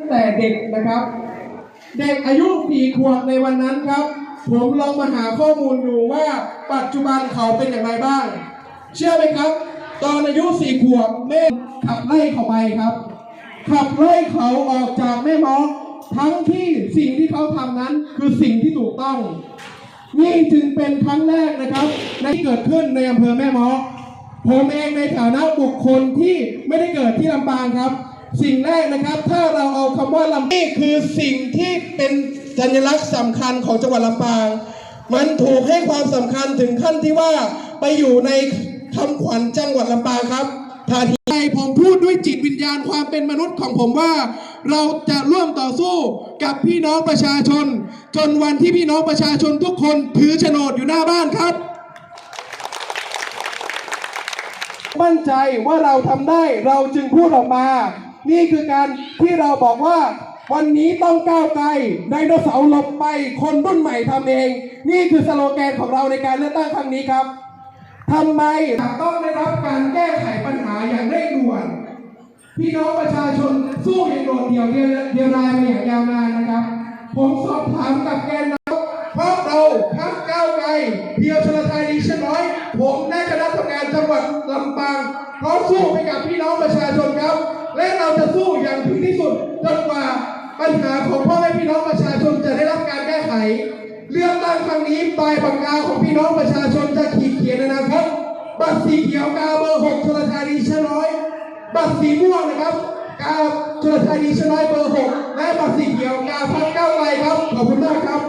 ั้งแต่เด็กนะครับ เด็กอายุสี่ขวบในวันนั้นครับ ผมลองมาหาข้อมูลดูว่าปัจจุบันเขาเป็นอย่างไรบ้าง เชื่อไหมครับ ตอนอายุสี่ขวบแม่ขับไล่เขาไปครับ ขับไล่เขาออกจากแม่มอทั้งที่สิ่งที่เขาทำนั้นคือสิ่งที่ถูกต้อง นี่จึงเป็นครั้งแรกนะครับในที่เกิดขึ้นในอำเภอแม่มาะผมเองในฐานะบุคคลที่ไม่ได้เกิดที่ลำปางครับ สิ่งแรกนะครับ ถ้าเราเอาคำว่าลำนี่คือสิ่งที่เป็นสัญลักษณ์สำคัญของจังหวัดลำปาง มันถูกให้ความสำคัญถึงขั้นที่ว่าไปอยู่ในคำขวัญจังหวัดลำปางครับทาทีผมพูดด้วยจิตวิญญาณความเป็นมนุษย์ของผมว่า เราจะร่วมต่อสู้กับพี่น้องประชาชน จนวันที่พี่น้องประชาชนทุกคนถือโฉนดอยู่หน้าบ้านครับมั่นใจว่าเราทำได้เราจึงพูดออกมา นี่คือการที่เราบอกว่าวันนี้ต้องก้าวไกลไดโนเสาร์หลบไปคนรุ่นใหม่ทำเอง นี่คือสโลแกนของเราในการเลือกตั้งครั้งนี้ครับทำไมต้องได้รับการแก้ไขปัญหาอย่างเร่งด่วนพี่น้องประชาชนสู้อย่างโดดเดี่ยวเดียวเดียวดายมาอย่างยาวนานนะครับ ผมสอบถามกับแกนนำเพราะเราพักก้าวไกลเพียวชลไทยดิฉันน้อย ผมและคณะทำงานจังหวัดลำปาง พร้อมสู้ไปกับพี่น้องประชาชนครับ และเราจะสู้อย่างถึงที่สุดจนกว่าปัญหาของพ่อแม่พี่น้องประชาชนจะได้รับการแก้ไข เลือกตั้งครั้งนี้ปลายปากกาของพี่น้องประชาชนจะขีดเขียนนอนาคตบัตรสีเขียวกาเบอร์หกชลไทยดิฉันน้อย บัตรสีม่วงนะครับกาชลไทยดิฉันน้อยเบอร์หกและบัตรสีเขียวกาพักเก้าไกลครับขอบคุณมากครับ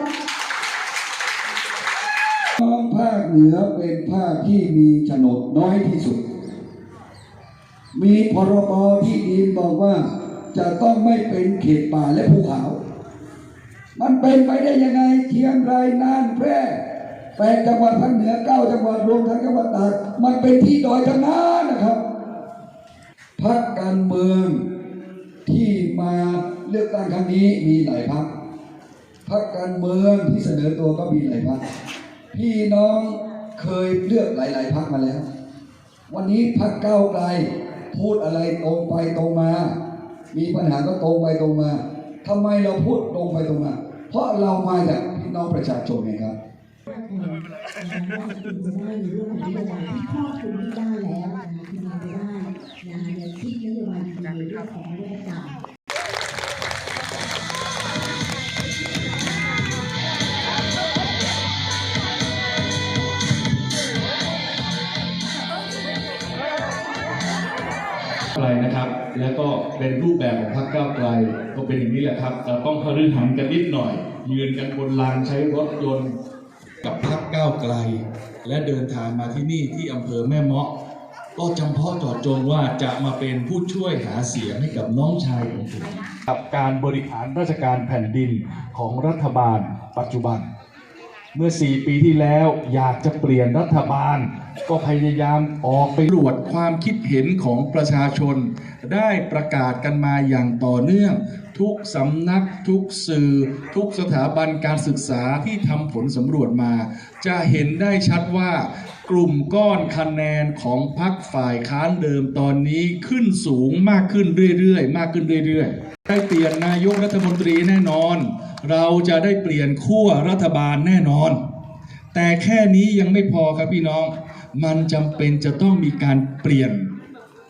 น้องภาคเหนือเป็นภาคที่มีโฉนดน้อยที่สุด มีพรบที่ดินบอกว่า จะต้องไม่เป็นเขตป่าและภูเขา มันเป็นไปได้ยังไงเชียงรายน่านแพร่แปดจังหวัดภาคเหนือเก้าจังหวัดรวมทั้งจังหวัดตากมันเป็นที่ดอยทั้งนั้นนะครับพักการเมืองที่มาเลือกตั้งครั้งนี้มีหลายพักพักการเมืองที่เสนอตัวก็มีหลายพักพี่น้องเคยเลือกหลาย ๆพักมาแล้ว วันนี้พักเก้าไกล พูดอะไรตรงไปตรงมา มีปัญหาก็ตรงไปตรงมาทำไมเราพูดตรงไปตรงมา เพราะเรามาจากพี่น้องประชาชนไงครับนะคะว่าคุณได้ในเรื่องของนโยบายที่ครอบคลุมที่ได้แล้วนะคะที่มาได้นะคะในที่นโยบายดีในเรื่องของนวัตรร ไกลนะครับ แล้วก็เป็นรูปแบบของพรรคก้าวไกลก็เป็นอย่างนี้แหละครับเราต้องคฤหันกันนิดหน่อย ยืนกันบนลานใช้รถยนต์กับพรรคก้าวไกล และเดินทางมาที่นี่ที่อำเภอแม่เมาะ ก็จำเพาะจอดจงว่าจะมาเป็นผู้ช่วยหาเสียงให้กับน้องชายของผมกับการบริหารราชการแผ่นดินของรัฐบาลปัจจุบัน เมื่อ 4 ปีที่แล้วอยากจะเปลี่ยนรัฐบาล ก็พยายามออกไปตรวจความคิดเห็นของประชาชน ได้ประกาศกันมาอย่างต่อเนื่อง ทุกสำนักทุกสื่อ ทุกสถาบันการศึกษาที่ทำผลสำรวจมา จะเห็นได้ชัดว่า กลุ่มก้อนคะแนนของพรรคฝ่ายค้านเดิมตอนนี้ขึ้นสูงมากขึ้นเรื่อยๆ มากขึ้นเรื่อยๆ ได้เปลี่ยนนายกรัฐมนตรีแน่นอน เราจะได้เปลี่ยนขั้วรัฐบาลแน่นอน แต่แค่นี้ยังไม่พอครับพี่น้อง มันจำเป็นจะต้องมีการเปลี่ยน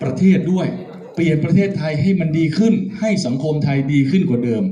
ประเทศด้วย เปลี่ยนประเทศไทยให้มันดีขึ้น ให้สังคมไทยดีขึ้นกว่าเดิม